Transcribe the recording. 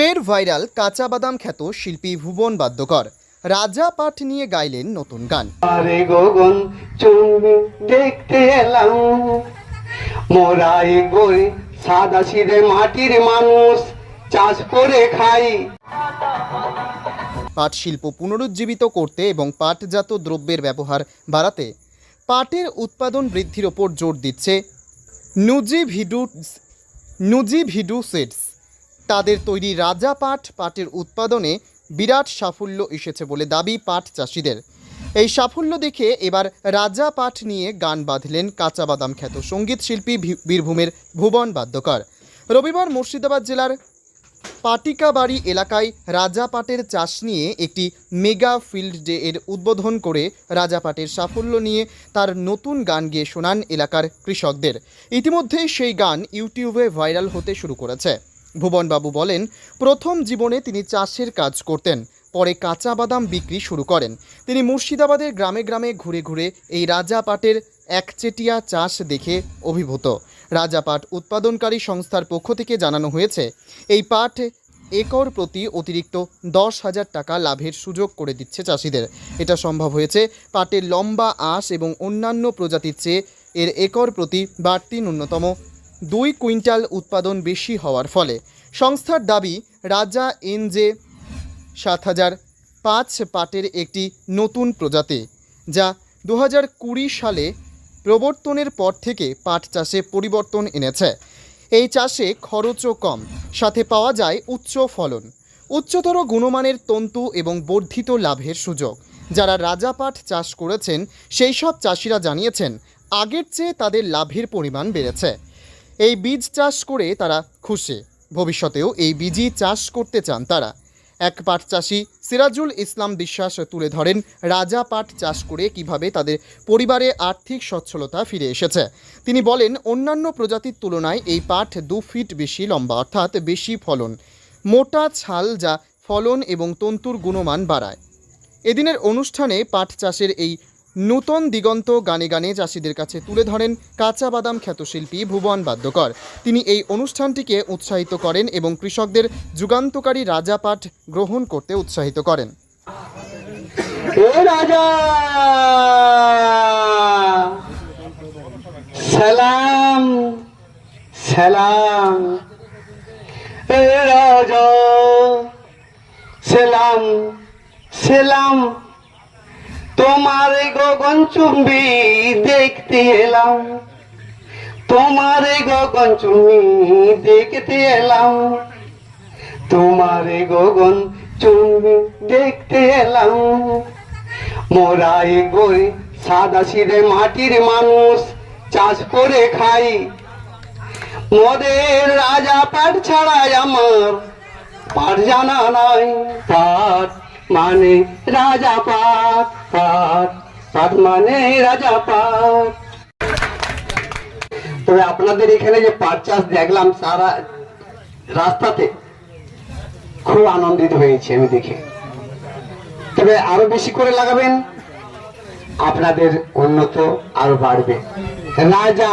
ফের ভাইরাল কাঁচা বাদাম খ্যাত শিল্পী ভুবন বাদ্যকর। রাজা পাঠ নিয়ে গাইলেন নতুন গান। আরে গগন চুম্বি দেখতে এলাম। মোরাই গড়ে সাদা সিধে মাটির মানুষ চাষ করে খাই। পাট শিল্প পুনরুজ্জীবিত করতে এবং পাটজাত দ্রব্যের ব্যবহার বাড়াতে পাটের উৎপাদন বৃদ্ধির ওপর জোর দিচ্ছে নুজি ভিডু নুজি ভিডু সিডস। তাদের তৈরি রাজা পাট, পাটের উৎপাদনে বিরাট সাফল্য এসেছে বলে দাবি পাট চাষিদের। এই সাফল্য দেখে এবার রাজা পাট নিয়ে গান বাঁধলেন কাঁচা বাদাম খ্যাত সংগীত শিল্পী বীরভূমের ভুবন বাদ্যকর। রবিবার মুর্শিদাবাদ জেলার পাটিকাবাড়ি এলাকায় রাজা পাটের চাষ নিয়ে একটি মেগা ফিল্ড ডে এর উদ্বোধন করে রাজা পাটের সাফল্য নিয়ে তার নতুন গান গেয়ে শোনান এলাকার কৃষকদের। ইতিমধ্যেই সেই গান ইউটিউবে ভাইরাল হতে শুরু করেছে। ভুবনবাবু বলেন, প্রথম জীবনে তিনি চাষের কাজ করতেন, পরে কাঁচা বাদাম বিক্রি শুরু করেন। তিনি মুর্শিদাবাদের গ্রামে গ্রামে ঘুরে ঘুরে এই রাজা রাজাপাটের একচেটিয়া চাষ দেখে অভিভূত। রাজাপাট উৎপাদনকারী সংস্থার পক্ষ থেকে জানানো হয়েছে, এই পাট একর প্রতি অতিরিক্ত দশ হাজার টাকা লাভের সুযোগ করে দিচ্ছে চাষিদের। এটা সম্ভব হয়েছে পাটের লম্বা আঁশ এবং অন্যান্য প্রজাতির চেয়ে এর একর প্রতি বাড়তি ন্যূনতম দুই কুইন্টাল উৎপাদন বেশি হওয়ার ফলে। সংস্থার দাবি, রাজা এনজে সাত হাজার পাঁচ পাটের একটি নতুন প্রজাতি, যা দু হাজার কুড়ি সালে প্রবর্তনের পর থেকে পাট চাষে পরিবর্তন এনেছে। এই চাষে খরচও কম, সাথে পাওয়া যায় উচ্চ ফলন। উচ্চতর গুণমানের তন্তু এবং বর্ধিত লাভের সুযোগ। যারা রাজা পাট চাষ করেছেন, সেই সব চাষিরা জানিয়েছেন, আগের চেয়ে তাদের লাভের পরিমাণ বেড়েছে। এই বীজ চাষ করে তারা খুশি। ভবিষ্যতেও এই বীজই চাষ করতে চান তারা। এক পাট চাষি সিরাজুল ইসলাম বিশ্বাস তুলে ধরেন, রাজা পাট চাষ করে কীভাবে তাদের পরিবারে আর্থিক সচ্ছলতা ফিরে এসেছে। তিনি বলেন, অন্যান্য প্রজাতির তুলনায় এই পাট দু ফিট বেশি লম্বা, অর্থাৎ বেশি ফলন। মোটা ছাল যা ফলন এবং তন্তুর গুণমান বাড়ায়। এদিনের অনুষ্ঠানে পাট চাষের এই নূতন দিগন্ত গানে গানে চাষিদের কাছে তুলে ধরেন কাঁচা বাদাম খ্যাত শিল্পী ভুবন বাদ্যকর। তিনি এই অনুষ্ঠানটিকে উৎসাহিত করেন এবং কৃষকদের যুগান্তকারী রাজা পাট গ্রহণ করতে উৎসাহিত করেন। রাজা, সালাম সালাম। তোমার গগন চুম্বি দেখতে এলাম। তোমার গগন চুম্বি দেখতে এলাম। তোমার গগন চুম্বি দেখতে এলাম। মোরাই গড়ে সাদা সিধে মাটির মানুষ চাষ করে খাই। মোদের রাজা পাট ছাড়াই আমার পাট জানা নাই পাট মানে রাজা পাট পাট পাট মানে রাজা পাট তবে আপনাদের এখানে যে পাট চাষ দেখলাম, সারা রাস্তাতে খুব আনন্দিত হয়েছি আমি দেখে। তবে আরও বেশি করে লাগাবেন, আপনাদের উন্নত আরও বাড়বে। রাজা!